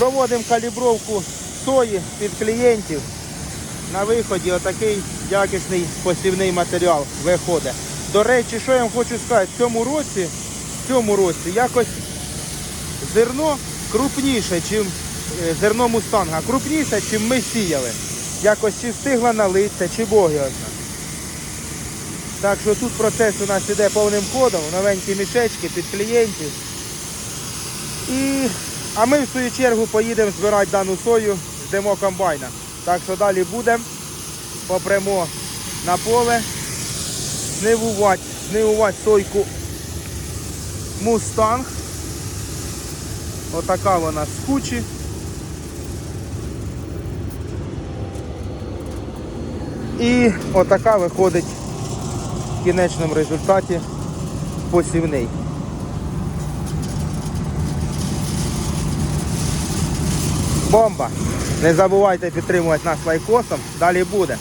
Проводимо калібровку сої під клієнтів. На виході отакий якісний посівний матеріал виходить. До речі, що я вам хочу сказати, в цьому році, в цьому році якось зерно крупніше, ніж зерно мустанга. Крупніше, ніж ми сіяли. Якось чи встигла налитися, чи Бог його знає. Так що тут процес у нас іде повним ходом, новенькі мішечки під клієнтів. І... А ми в свою чергу поїдемо збирати дану сою, ждемо комбайна. Так що далі будемо, попрямо на поле, знивувати, знивувати сойку мустанг. Отака вона з кучі. І отака виходить в кінечному результаті посівний. Бомба! Не забувайте підтримувати нас лайкосом. Далі буде.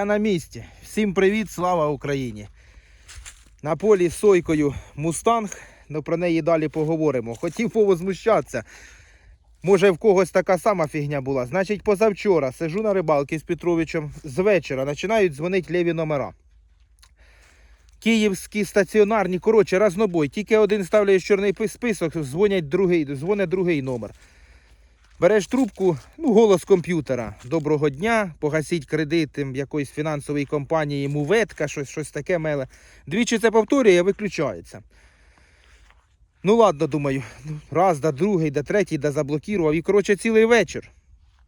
Я на місці. Всім привіт, слава Україні. На полі з сойкою Мустанг, ну про неї далі поговоримо. Хотів повозмущатися. Може в когось така сама фігня була. Значить, позавчора сижу на рибалці з Петровичем, з вечора починають дзвонити ліві номера. Київські стаціонарні, коротше, разнобой. Тільки один ставляє чорний список, дзвонять другий, дзвонить другий номер. Береш трубку, ну, голос комп'ютера. Доброго дня, погасіть кредит якоїсь фінансової компанії, муветка, щось, щось таке меле. Двічі це повторює, виключається. Ну ладно, думаю, ну, раз, да другий, да третій, да заблокував. І, коротше, цілий вечір.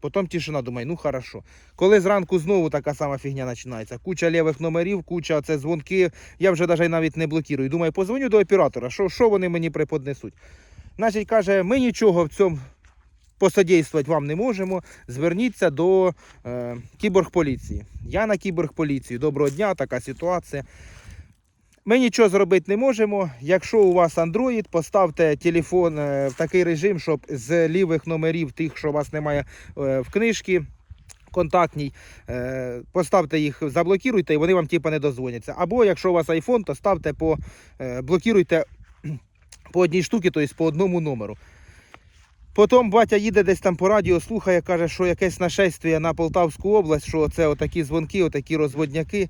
Потім тишина, думаю, ну хорошо. Коли зранку знову така сама фігня починається. Куча лівих номерів, куча це дзвонки. Я вже навіть не блокірую. Думаю, позвоню до оператора, що вони мені преподнесуть. Значить, каже, ми нічого в цьому посодействувати вам не можемо. Зверніться до е, кіборгполіції. Я на кіборгполіцію. Доброго дня, така ситуація. Ми нічого зробити не можемо. Якщо у вас Android, поставте телефон е, в такий режим, щоб з лівих номерів, тих, що у вас немає е, в книжці, контактній, е, поставте їх, заблокіруйте, і вони вам типу, не дозвоняться. Або якщо у вас iPhone, то ставте по блокіруйте по одній штуці, тобто по одному номеру. Потім батя їде десь там по радіо, слухає, каже, що якесь нашествие на Полтавську область, що це отакі дзвонки, отакі розводняки.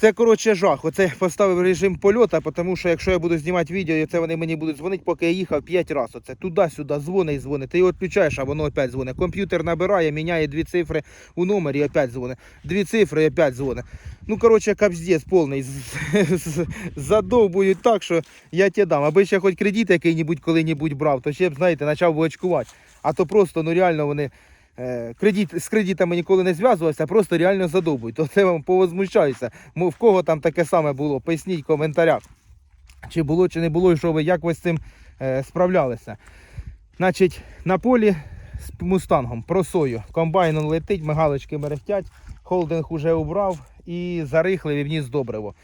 Це, коротше, жах. Оце поставив режим польоту, тому що якщо я буду знімати відео, і це вони мені будуть дзвонити, поки я їхав 5 разів. Оце туди-сюди дзвонить і дзвонить. Ти його відключаєш, а воно опять дзвонить. Комп'ютер набирає, міняє дві цифри у номері, і опять дзвонить. Дві цифри і опять дзвонить. Ну, коротше, капздець повний. Задовбують так, що я тебе дам. Аби ще хоч кредит який-небудь коли-небудь брав, то ще б, знаєте, почав би очкувати. А то просто, ну реально вони. Е, Кредит, з кредитами ніколи не зв'язувався, просто реально задовбують. То це вам повозмущаюся. В кого там таке саме було? Поясніть в коментарях. Чи було, чи не було, і що ви, як ви з цим е, справлялися. Значить, на полі з мустангом просою. Комбайн летить, мигалочки мерехтять, холдинг уже убрав і зарихлив вніс добриво.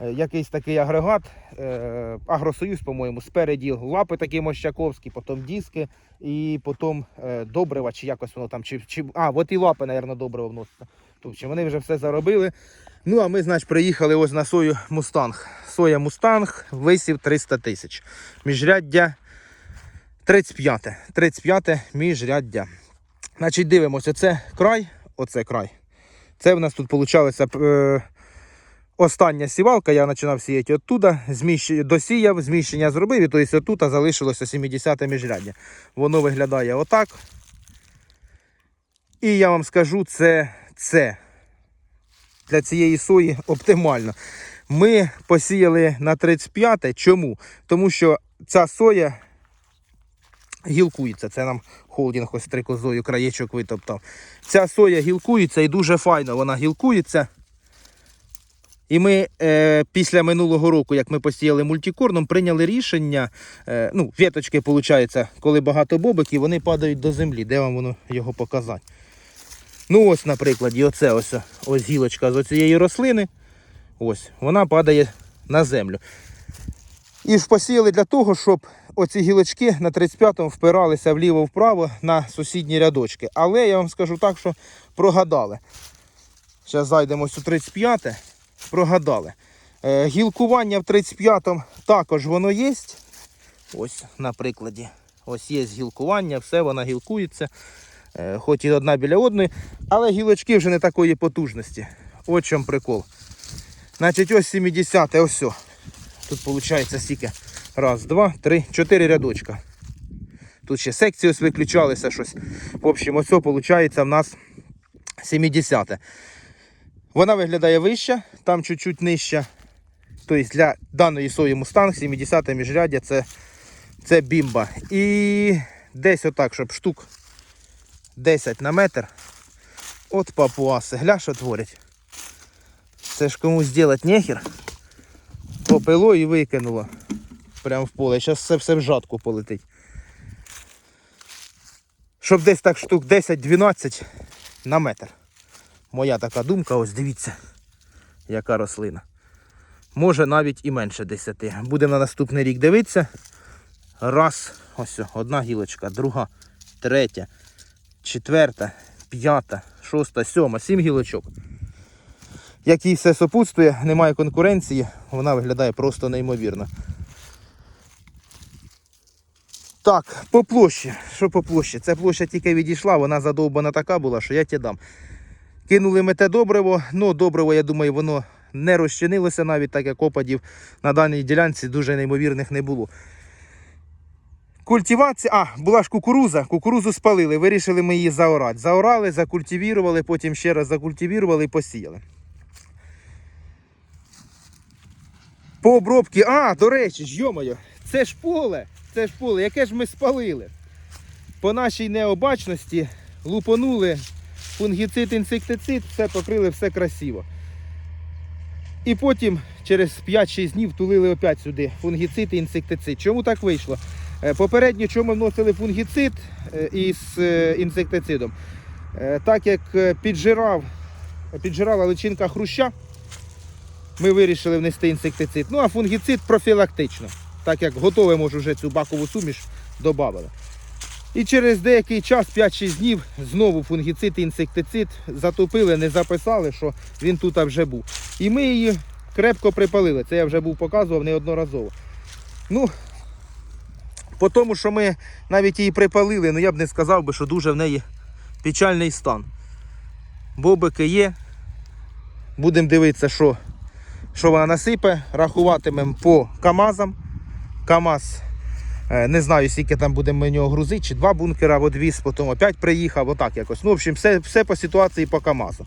Е, Якийсь такий агрегат, е, Агросоюз, по-моєму, спереді лапи такі мощаковські, потім диски і потім е, добрива, чи якось воно там, чи, чи а, от і лапи, мабуть, добриво вноситься. Тобто вони вже все заробили. Ну, а ми, значить, приїхали ось на сою Мустанг. Соя Мустанг, висів 300 тисяч. Міжряддя 35. 35 міжряддя. Значить, дивимося, це край, оце край. Це в нас тут е, остання сівалка, я починав сіяти оттуда, зміщ... досіяв, зміщення зробив, і тобто отут залишилося 70 міжряддя. Воно виглядає отак. І я вам скажу, це, це для цієї сої оптимально. Ми посіяли на 35. Чому? Тому що ця соя гілкується. Це нам холдинг ось стрикозою краєчок витоптав. Ця соя гілкується і дуже файно вона гілкується. І ми е, після минулого року, як ми посіяли мультикорном, прийняли рішення. Е, ну, віточки, виходить, коли багато бобиків, вони падають до землі. Де вам воно його показати? Ну, ось, наприклад, і оце ось, ось гілочка з цієї рослини. Ось, вона падає на землю. І ж посіяли для того, щоб оці гілочки на 35-му впиралися вліво-вправо на сусідні рядочки. Але я вам скажу так, що прогадали. Зараз зайдемо ось у 35-те. Прогадали. Е, гілкування в 35-му також воно є. Ось на прикладі. Ось є гілкування, все воно гілкується. Е, хоч і одна біля одної, але гілочки вже не такої потужності. От чому прикол. Значить, ось 70 ось. о. Тут виходить стільки. Раз, два, три, чотири рядочка. Тут ще секції ось виключалися щось. В общем, ось виходить в нас 70. Вона виглядає вища, там чуть-чуть нижча. Тобто для даної сої мустанг 70 міжряддя це, це бімба. І десь отак, щоб штук 10 на метр. От папуаси. Гля, що творять. Це ж комусь зробити нехер. Попило і викинуло. Прямо в поле. Зараз все все в жатку полетить. Щоб десь так штук 10-12 на метр. Моя така думка, ось дивіться, яка рослина. Може навіть і менше 10. Будемо на наступний рік дивитися. Раз, ось одна гілочка, друга, третя, четверта, п'ята, шоста, сьома, сім гілочок. Як їй все сопутствує, немає конкуренції, вона виглядає просто неймовірно. Так, по площі. Що по площі? Ця площа тільки відійшла, вона задовбана така була, що я тебе дам. Кинули ми те добриво, ну добриво, я думаю, воно не розчинилося навіть, так як опадів на даній ділянці дуже неймовірних не було. Культивація, а, була ж кукуруза, кукурузу спалили, вирішили ми її заорати. Заорали, закультивірували, потім ще раз закультивірували і посіяли. По обробці, а, до речі, ж, йомайо, це ж поле, це ж поле, яке ж ми спалили. По нашій необачності лупанули фунгіцид, інсектицид, все покрили, все красиво. І потім через 5-6 днів тулили опять сюди фунгіцид і інсектицид. Чому так вийшло? Е, Попередньо, чому вносили фунгіцид е, із е, інсектицидом? Так як піджирав, піджирала личинка хруща, ми вирішили внести інсектицид. Ну а фунгіцид профілактично, так як готове, може, вже цю бакову суміш додали. І через деякий час, 5-6 днів, знову фунгіцид інсектицид затопили, не записали, що він тут вже був. І ми її крепко припалили. Це я вже був показував неодноразово. Ну, по тому, що ми навіть її припалили, ну я б не сказав би, що дуже в неї печальний стан. Бобики є. Будемо дивитися, що, що вона насипе. Рахуватимемо по КАМАЗам. КАМАЗ Не знаю, скільки там будемо ми нього грузити, чи два бункера, або дві, потім опять приїхав, отак якось. Ну, в общем, все, все по ситуації по КАМАЗу.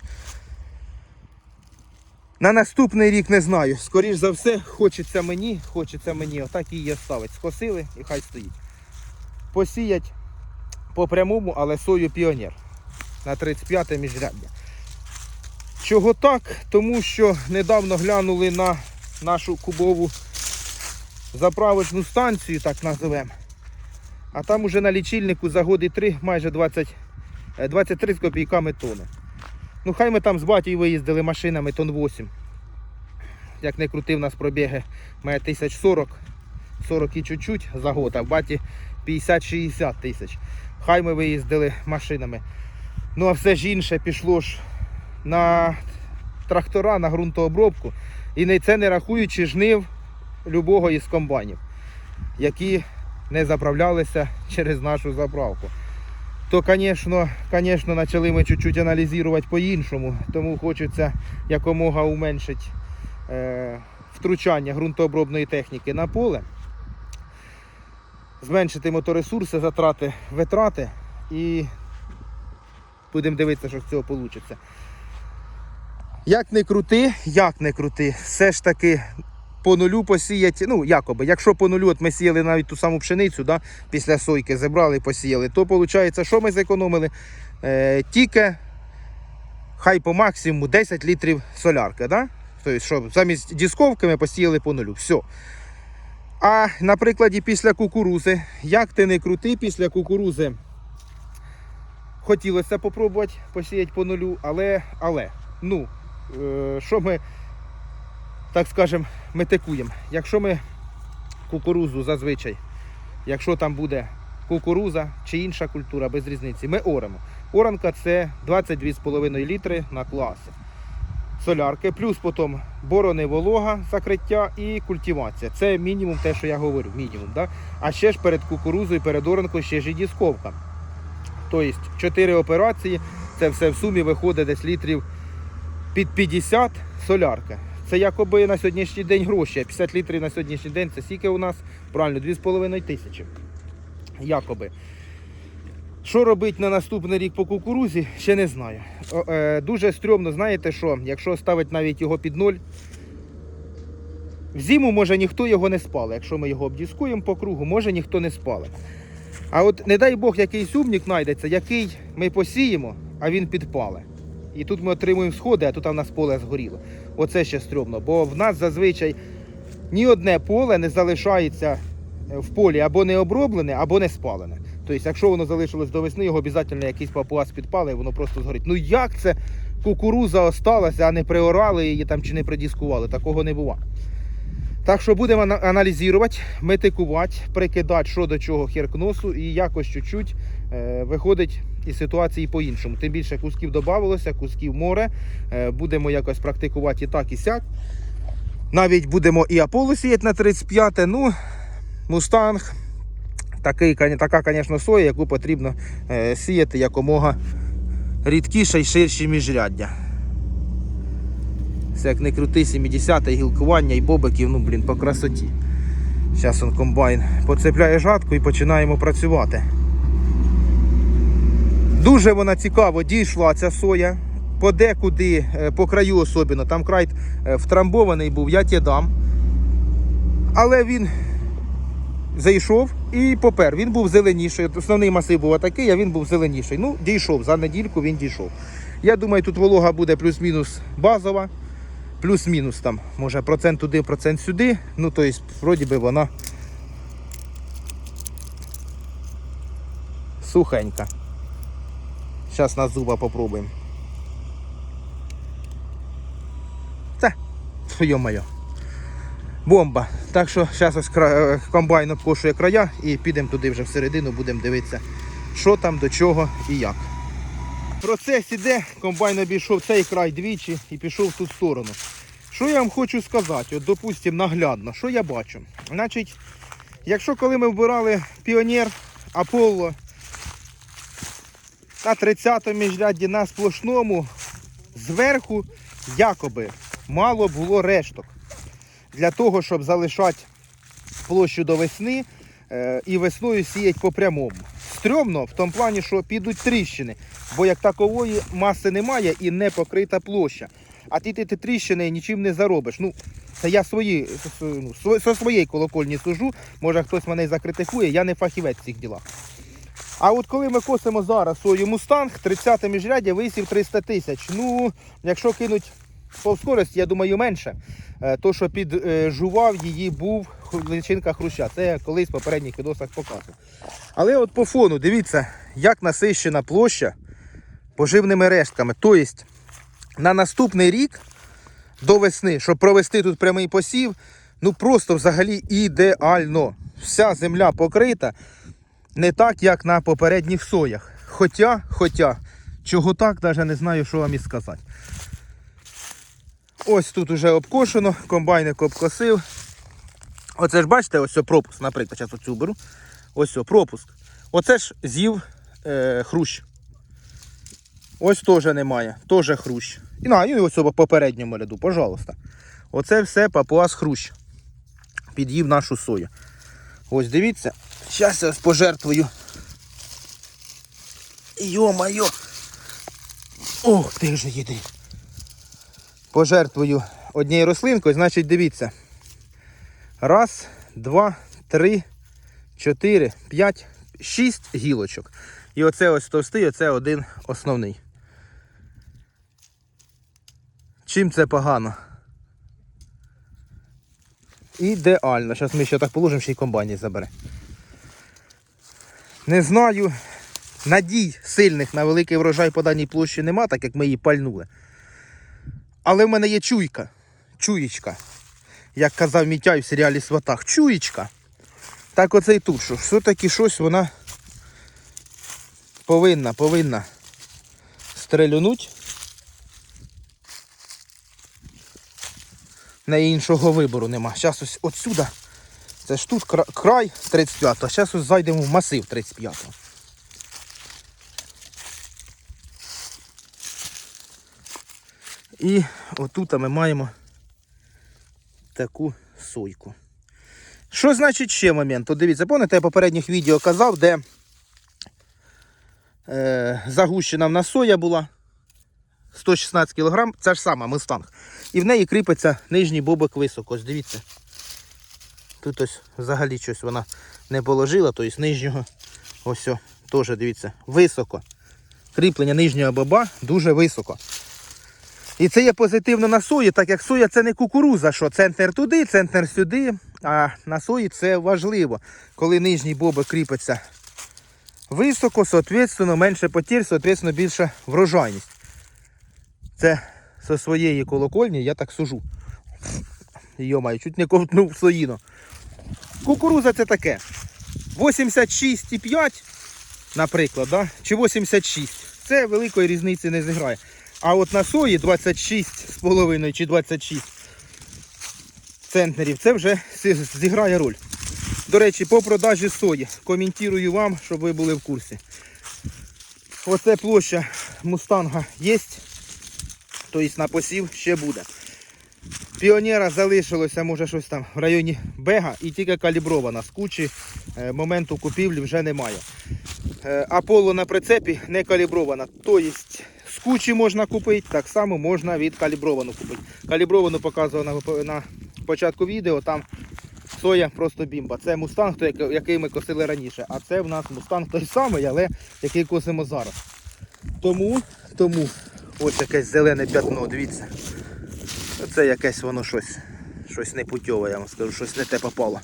На наступний рік не знаю. Скоріш за все, хочеться мені, хочеться мені, отак її ставити. Скосили і хай стоїть. Посіять по прямому, але сою піонер на 35 міжряддя. Чого так? Тому що недавно глянули на нашу кубову заправочну станцію, так називемо. А там уже на лічильнику за годи 3 майже 20, е, 23 з копійками тони. Ну хай ми там з батьком виїздили машинами тон 8. Як не крутив нас пробіги, має 1040, 40 і чуть-чуть за год, а в баті 50-60 тисяч. Хай ми виїздили машинами. Ну а все ж інше пішло ж на трактора, на ґрунтообробку. І це не рахуючи жнив любого із комбайнів, які не заправлялися через нашу заправку. То, звісно, звісно, почали ми чуть-чуть аналізувати по-іншому, тому хочеться якомога уменшити е, втручання ґрунтообробної техніки на поле, зменшити моторесурси, затрати, витрати і Будемо дивитися, що з цього вийде. Як не крути, як не крути, все ж таки по нулю посіять, ну якоби, якщо по нулю от ми сіяли навіть ту саму пшеницю, да, після сойки зібрали посіяли, то виходить, що ми зекономили? Е, тільки хай по максимуму 10 літрів солярки. Да? Тобто, що замість дісковки ми посіяли по нулю. Все. А на прикладі після кукурузи, як ти не крути, після кукурузи хотілося попробувати посіяти по нулю, але, але, ну, е, що ми, так скажемо, метикуємо. Якщо ми кукурузу зазвичай, якщо там буде кукуруза чи інша культура, без різниці, ми оремо. Оранка це 22,5 літри на класи. Солярки, плюс потім борони волога, закриття і культивація. Це мінімум те, що я говорю. Мінімум, да? А ще ж перед кукурузою, перед оранкою ще ж і дісковка. Тобто 4 операції, це все в сумі виходить десь літрів під 50 солярка. Це якоби на сьогоднішній день гроші. 50 літрів на сьогоднішній день це скільки у нас? Правильно, 2,5 тисячі. Якоби. Що робити на наступний рік по кукурузі, ще не знаю. Е, дуже стрьомно, знаєте що, якщо ставити навіть його під ноль, в зиму може ніхто його не спалить. Якщо ми його обдіскуємо по кругу, може ніхто не спалить. А от не дай Бог якийсь умник знайдеться, який ми посіємо, а він підпале. І тут ми отримуємо сходи, а тут у нас поле згоріло. Оце ще стрьомно, бо в нас зазвичай ні одне поле не залишається е, в полі або не оброблене, або не спалене. Тобто, якщо воно залишилось до весни, його обов'язково якийсь папуас підпали, і воно просто згорить. Ну як це кукуруза осталася, а не приорали її там чи не придіскували? Такого не буває. Так що будемо аналізувати, метикувати, прикидати, що до чого херкносу, і якось чуть-чуть е, виходить із ситуації по-іншому. Тим більше кусків додавалося, кусків море. Е, будемо якось практикувати і так, і сяк. Навіть будемо і Аполло сіяти на 35 ну, мустанг. Такий, така, звісно, соя, яку потрібно е, сіяти якомога рідкіше і ширші міжряддя. Це як не крути, 70 гілкування і бобиків, ну блін, по красоті. Зараз он комбайн поцепляє жатку і починаємо працювати. Дуже вона цікаво дійшла ця соя. Подекуди, е, по краю особливо, там край е, втрамбований був, я ті дам. Але він зайшов і попер. Він був зеленіший. Основний масив був такий, а він був зеленіший. Ну, дійшов. За недільку він дійшов. Я думаю, тут волога буде плюс-мінус базова. Плюс-мінус там, може процент туди, процент сюди. Ну, тобто, вроді би вона сухенька. Зараз на зуба попробуємо. Та, йо-моє. Бомба. Так що зараз ось е, комбайн обкошує края і підемо туди вже всередину, будемо дивитися, що там, до чого і як. Процес іде, комбайн обійшов цей край двічі і пішов в ту сторону. Що я вам хочу сказати, от допустимо наглядно, що я бачу? Значить, якщо коли ми вбирали Піонер, Аполло на 30-му міжряді на сплошному, зверху якоби мало було решток. Для того, щоб залишати площу до весни е, і весною сіять по прямому. Стрьомно в тому плані, що підуть тріщини, бо як такової маси немає і не покрита площа. А ти ти, ти тріщини нічим не заробиш. Ну, це я свої, ну, со своєї колокольні сужу, може хтось мене закритикує, я не фахівець в цих ділах. А от коли ми косимо зараз сою Мустанг, 30 міжряддя висів 300 тисяч. Ну, якщо кинуть по скорості, я думаю, менше. Е, То, що піджував її, був личинка хруща. Це я колись в попередніх відосах показував. Але от по фону, дивіться, як насищена площа поживними рештками. Тобто на наступний рік до весни, щоб провести тут прямий посів, ну просто взагалі ідеально. Вся земля покрита, не так, як на попередніх соях. Хоча, хоча, чого так, навіть не знаю, що вам і сказати. Ось тут уже обкошено, комбайник обкосив. Оце ж бачите, ось пропуск, наприклад, зараз оцю беру. Ось пропуск. Оце ж з'їв е, хрущ. Ось теж немає, теж хрущ. І на, і ось по попередньому ряду, пожалуйста. Оце все папуас хрущ. Під'їв нашу сою. Ось дивіться. Зараз я пожертвую. Йо-майо. Ох, ти ж їди. Пожертвую однією рослинкою, значить, дивіться. Раз, два, три, чотири, п'ять, шість гілочок. І оце ось товстий, оце один основний. Чим це погано? Ідеально. Зараз ми ще так положимо, ще й комбайні забере. Не знаю. Надій сильних на великий врожай по даній площі нема, так як ми її пальнули. Але в мене є чуйка. Чуєчка. Як казав Мітяй в серіалі Сватах. Чуєчка. Так оце і тут, що все-таки щось вона повинна, повинна стрелюнуть. На іншого вибору нема. Зараз ось отсюда. Це ж тут край 35-го, зараз ось зайдемо в масив 35-го. І отут ми маємо таку сойку. Що значить ще момент? От дивіться, пам'ятаєте, я попередніх відео казав, де е, загущена в нас соя була 116 кг, це ж сама мустанг. І в неї кріпиться нижній бобок високо. Ось дивіться. Тут ось взагалі щось вона не положила, тобто нижнього ось теж дивіться, високо. Кріплення нижнього боба дуже високо. І це є позитивно на сої, так як соя це не кукуруза, що центр туди, центр сюди. А на сої це важливо, коли нижній бобок кріпиться високо, соответственно, менше потір, соответственно, більша врожайність. Це зі своєї колокольні я так сужу. Йомаю, чуть не ковтнув соїно. Кукуруза це таке. 86,5, наприклад, да? чи 86. Це великої різниці не зіграє. А от на сої 26,5 чи 26 центнерів це вже зіграє роль. До речі, по продажі сої коментую вам, щоб ви були в курсі. Оце площа мустанга є, тобто на посів ще буде. Піонера залишилося, може, щось там в районі бега і тільки калібрована. З кучі е, моменту купівлі вже немає. Е, Аполло на прицепі не калібрована. Тобто з кучі можна купити, так само можна відкалібровану купити. Калібровану показував на, початку відео, там соя просто бімба. Це мустанг, який ми косили раніше. А це в нас мустанг той самий, але який косимо зараз. Тому, тому ось якесь зелене п'ятно, дивіться. Це якесь воно щось, щось непутьове, я вам скажу, щось не те попало.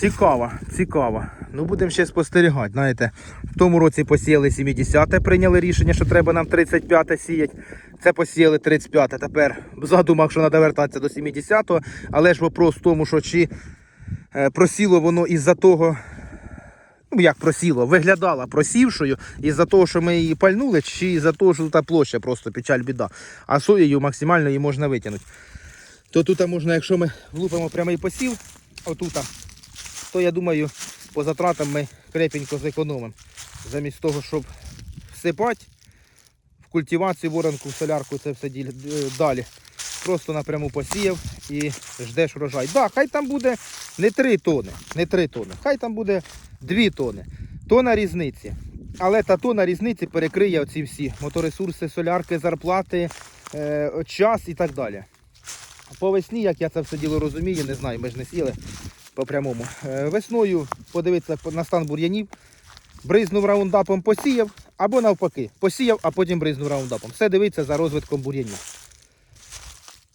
Цікаво, цікаво. Ну будемо ще спостерігати. Знаєте, в тому році посіяли 70-те, прийняли рішення, що треба нам 35-те сіяти. Це посіяли 35-те. Тепер задумав, що треба вертатися до 70-го. Але ж вопрос в тому, що чи е, просіло воно із-за того, ну як просіло, виглядала просівшою із-за того, що ми її пальнули, чи із-за того, що тут площа просто печаль біда. А соєю максимально її можна витягнути. То тут можна, якщо ми влупимо прямий посів, отут, то я думаю, по затратам ми крепенько зекономимо. Замість того, щоб всипати в культивацію, воронку, в солярку, це все е, далі. Просто напряму посіяв і ждеш врожай. Так, да, хай там буде не 3 тони, не 3 тони, хай там буде 2 тони. Тона різниці. Але та тона різниці перекриє оці всі моторесурси, солярки, зарплати, е, час і так далі. По весні, як я це все діло розумію, не знаю, ми ж не сіли по прямому. Е, Весною подивитися на стан бур'янів, бризнув раундапом, посіяв, або навпаки, посіяв, а потім бризнув раундапом. Все дивиться за розвитком бур'янів.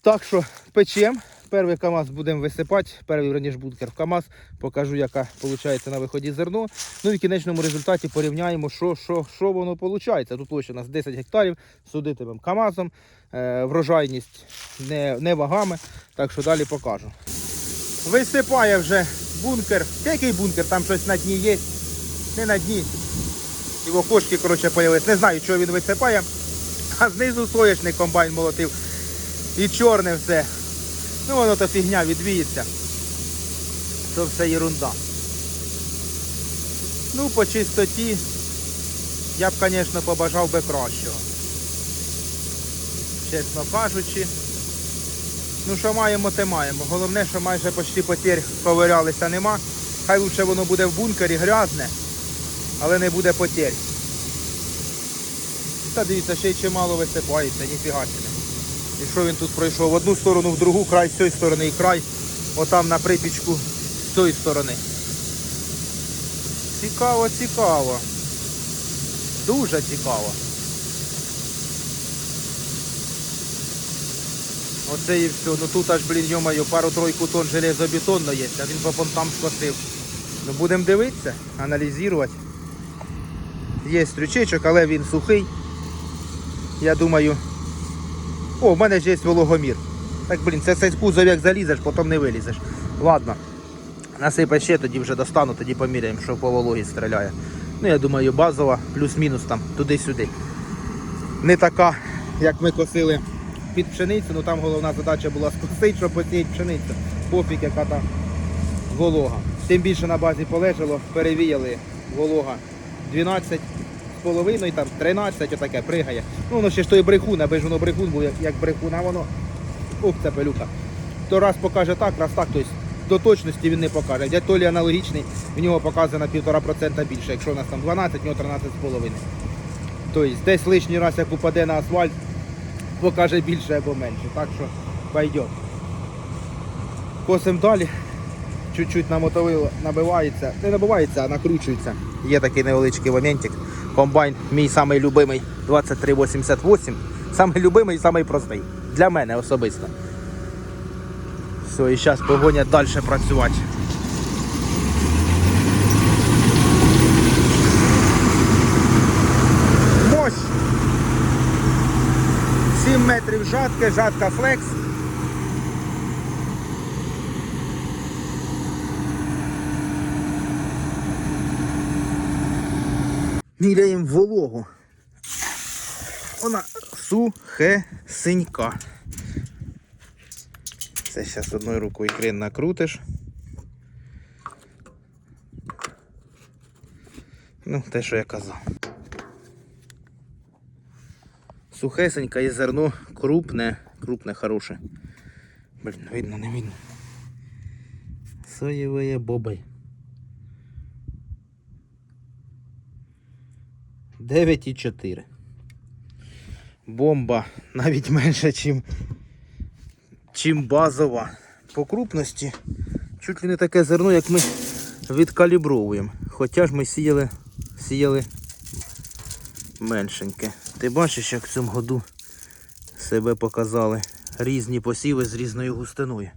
Так що печем. Перший КАМАЗ будемо висипати, перший раніше бункер в КАМАЗ, покажу, яка виходить на виході зерно. Ну і в кінечному результаті порівняємо, що, що, що воно виходить. Тут площа у нас 10 гектарів, судитимем КАМАЗом, е, врожайність не, не вагами, так що далі покажу. Висипає вже бункер. Який бункер? Там щось на дні є. Не на дні. Його кошки, коротше, появились. Не знаю, чого він висипає. А знизу соняшник комбайн молотив. І чорне все. Ну воно то фігня відвіється. То все ерунда. Ну, по чистоті я б, звісно, побажав би кращого. Чесно кажучи. Ну що маємо, те маємо. Головне, що майже почти потір ковирялися нема. Хай лучше воно буде в бункері грязне. але не буде потерь. Та дивіться, ще й чимало висипається, ніфіга себе. І що він тут пройшов? В одну сторону, в другу край, з цієї сторони і край. Отам на припічку з цієї сторони. Цікаво, цікаво. Дуже цікаво. Оце і все. Ну тут аж, блін, йомаю, пару-тройку тонн железобетонно є, а він по понтам скосив. Ну будемо дивитися, аналізувати. Є стрючечок, але він сухий. Я думаю. О, в мене ж є вологомір. Так, блін, це цей кузов як залізеш, потім не вилізеш. Ладно. Насипай ще, тоді вже достану, тоді поміряємо, що по вологі стріляє. Ну, я думаю, базова, плюс-мінус там, туди-сюди. Не така, як ми косили під пшеницю, ну там головна задача була скосити, щоб посіяти пшеницю. Пофіг, яка там волога. Тим більше на базі полежало, перевіяли волога 12 з половиною, там 13, отаке, пригає. Ну воно ще ж той брехун, аби ж воно брехун був, як, як брехун, воно ох, це пилюка. То раз покаже так, раз так, тобто до точності він не покаже. Дядь Толі аналогічний, в нього показано на 1,5% більше. Якщо у нас там 12, в нього 13,5. Тобто десь лишній раз, як упаде на асфальт, покаже більше або менше. Так що пойдет. Косимо далі. Чуть-чуть на мотовило набивається. Не набивається, а накручується. Є такий невеличкий моментик. Комбайн мій самий любимий 2388. Самий любимий і самий простий. Для мене особисто. Все, і зараз погонять далі працювати. Мощь! 7 метрів жатки, жатка флекс. Міряємо вологу. Вона сухесенька. Це зараз одною рукою крин накрутиш. Ну, те, що я казав. Сухесенька і зерно крупне, крупне, хороше. Блін, видно, не видно. Соєве бобай. 9,4. Бомба навіть менше, чим, чим базова. По крупності чуть ли не таке зерно, як ми відкалібровуємо. Хоча ж ми сіяли, сіяли меншеньке. Ти бачиш, як в цьому году себе показали різні посіви з різною густиною.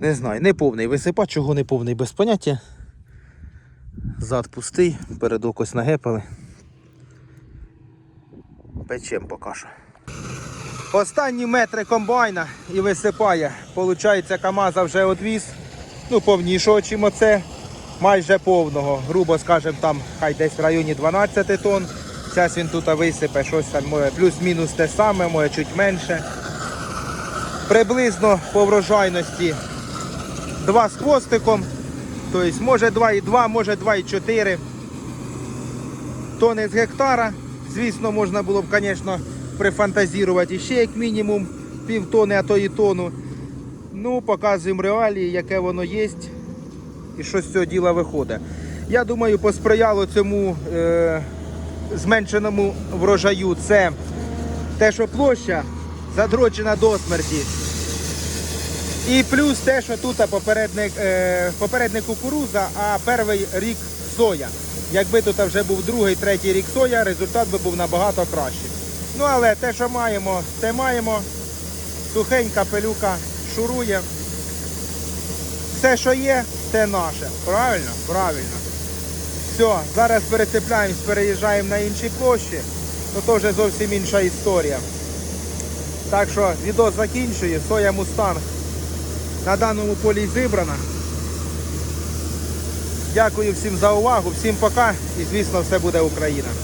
Не знаю, не повний висипач, чого не повний без поняття. Зад пустий, передок ось нагепали. Печем поки що. Останні метри комбайна і висипає. Получається, КАМАЗа вже одвіз. Ну, повнішого, чим оце. Майже повного. Грубо скажемо, там хай десь в районі 12 тонн. Зараз він тут висипе щось там моє плюс-мінус те саме, моє чуть менше. Приблизно по врожайності 2 з хвостиком. Тобто може 2,2, може 2,4 тони з гектара. Звісно, можна було б, звісно, прифантазірувати ще як мінімум пів тони, а то і тону. Ну, показуємо реалії, яке воно є і що з цього діла виходить. Я думаю, посприяло цьому е, зменшеному врожаю це те, що площа задрочена до смерті. І плюс те, що тут попередник, е, попередник кукуруза, а перший рік соя. Якби тут вже був другий, третій рік соя, результат би був набагато кращий. Ну але те, що маємо, те маємо. Сухенька пилюка шурує. Все, що є, те наше. Правильно? Правильно. Все, зараз перецепляємось, переїжджаємо на інші площі. Ну то вже зовсім інша історія. Так що відео закінчує, соя Мустанг на даному полі зібрана. Дякую всім за увагу, всім пока і звісно все буде Україна.